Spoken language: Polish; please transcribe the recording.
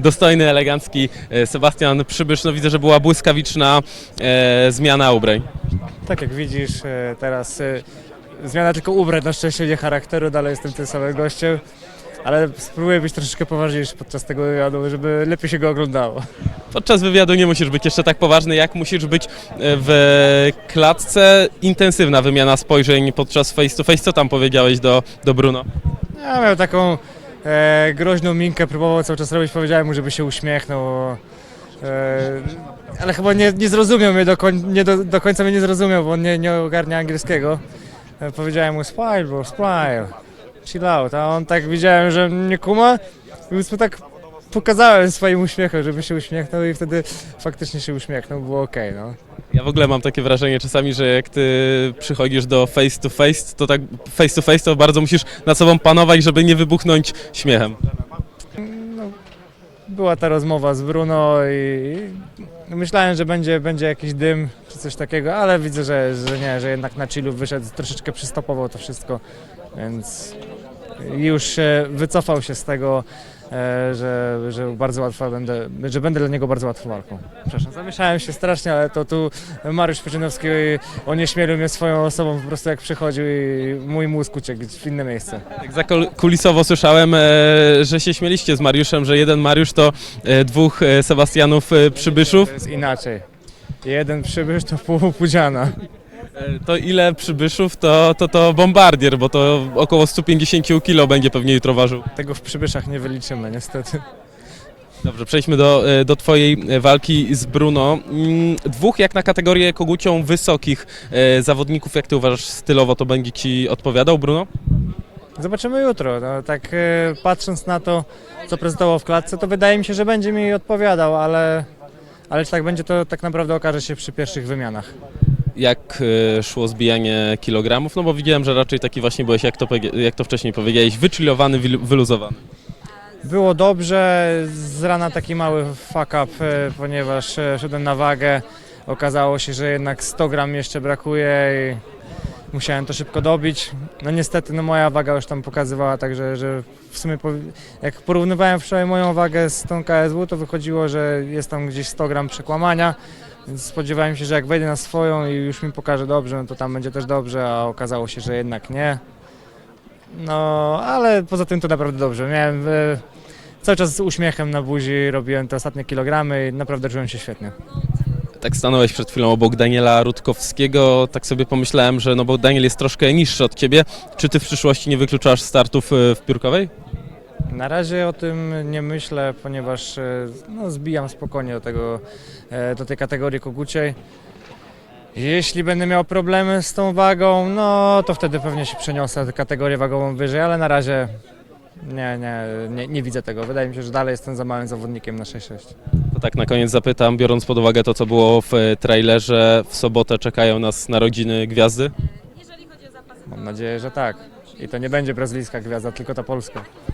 dostojny, elegancki e, Sebastian Przybysz. No widzę, że była błyskawiczna e, zmiana ubrań. Tak jak widzisz, e, teraz zmiana tylko ubrań, na szczęście nie charakteru, dalej jestem tym samym gościem, ale spróbuję być troszeczkę poważniejszy podczas tego wywiadu, żeby lepiej się go oglądało. Podczas wywiadu nie musisz być jeszcze tak poważny, jak musisz być w klatce. Intensywna wymiana spojrzeń podczas face to face. Co tam powiedziałeś do, do Bruno? Ja miał taką e, groźną minkę, próbował cały czas robić, powiedziałem mu, żeby się uśmiechnął, e, ale chyba nie, nie zrozumiał mnie, do, koń, nie do, do końca mnie nie zrozumiał, bo on nie, nie ogarnia angielskiego. E, powiedziałem mu smile bro, smile, chill out, a on tak widziałem, że nie kuma, więc mu tak pokazałem swoim uśmiechem, żeby się uśmiechnął i wtedy faktycznie się uśmiechnął, było okej, no. Ja w ogóle mam takie wrażenie czasami, że jak ty przychodzisz do face to face, to tak face to face to bardzo musisz nad sobą panować, żeby nie wybuchnąć śmiechem. No, była ta rozmowa z Bruno i myślałem, że będzie, będzie jakiś dym czy coś takiego, ale widzę, że, że nie, że jednak na chillu wyszedł, troszeczkę przystopował to wszystko, więc już e, wycofał się z tego, że, że bardzo łatwo będę, że będę dla niego bardzo łatwą walką. Przepraszam, zamieszałem się strasznie, ale to tu Mariusz Peczynowski onieśmielił mnie swoją osobą po prostu jak przychodził i mój mózg uciekł w inne miejsce. Tak zakulisowo słyszałem, e, że się śmieliście z Mariuszem, że jeden Mariusz to e, dwóch e, Sebastianów e, Przybyszów. To jest inaczej. Jeden przybysz to pół pudziana. E, To ile Przybyszów to, to to bombardier, bo to około 150 kg będzie pewnie jutro ważył. Tego w przybyszach nie wyliczymy niestety. Dobrze, przejdźmy do, e, do Twojej e, walki z Bruno. Mm, Dwóch jak na kategorię kogucią wysokich zawodników, jak Ty uważasz stylowo, to będzie Ci odpowiadał Bruno? Zobaczymy jutro. No, tak patrząc na to, co prezentował w klatce, to wydaje mi się, że będzie mi odpowiadał, ale, ale czy tak będzie, to tak naprawdę okaże się przy pierwszych wymianach. Jak e, szło zbijanie kilogramów? No bo widziałem, że raczej taki właśnie byłeś, jak to, jak to wcześniej powiedziałeś, wychillowany, wyluzowany. Było dobrze, z rana taki mały fuck up, e, ponieważ e, szedłem na wagę. Okazało się, że jednak 100 gram jeszcze brakuje i musiałem to szybko dobić. No niestety no moja waga już tam pokazywała, także że w sumie jak porównywałem wczoraj moją wagę z tą KSW, to wychodziło, że jest tam gdzieś 100 gram przekłamania. Więc spodziewałem się, że jak wejdę na swoją i już mi pokaże dobrze, no to tam będzie też dobrze, a okazało się, że jednak nie. No, ale poza tym to naprawdę dobrze. Miałem e, cały czas z uśmiechem na buzi, robiłem te ostatnie kilogramy i naprawdę czułem się świetnie. Tak stanąłeś przed chwilą obok Daniela Rutkowskiego, tak sobie pomyślałem, że no bo Daniel jest troszkę niższy od Ciebie. Czy Ty w przyszłości nie wykluczasz startów e, w piórkowej? Na razie o tym nie myślę, ponieważ e, no, zbijam spokojnie do, tego, e, do tej kategorii koguciej. Jeśli będę miał problemy z tą wagą, no to wtedy pewnie się przeniosę tę kategorię wagową wyżej, ale na razie nie, nie, nie, nie widzę tego. Wydaje mi się, że dalej jestem za małym zawodnikiem na 6-6. To tak na koniec zapytam, biorąc pod uwagę to, co było w e, trailerze, w sobotę czekają nas narodziny gwiazdy. Mam nadzieję, że tak. I to nie będzie brazylijska gwiazda, tylko ta polska.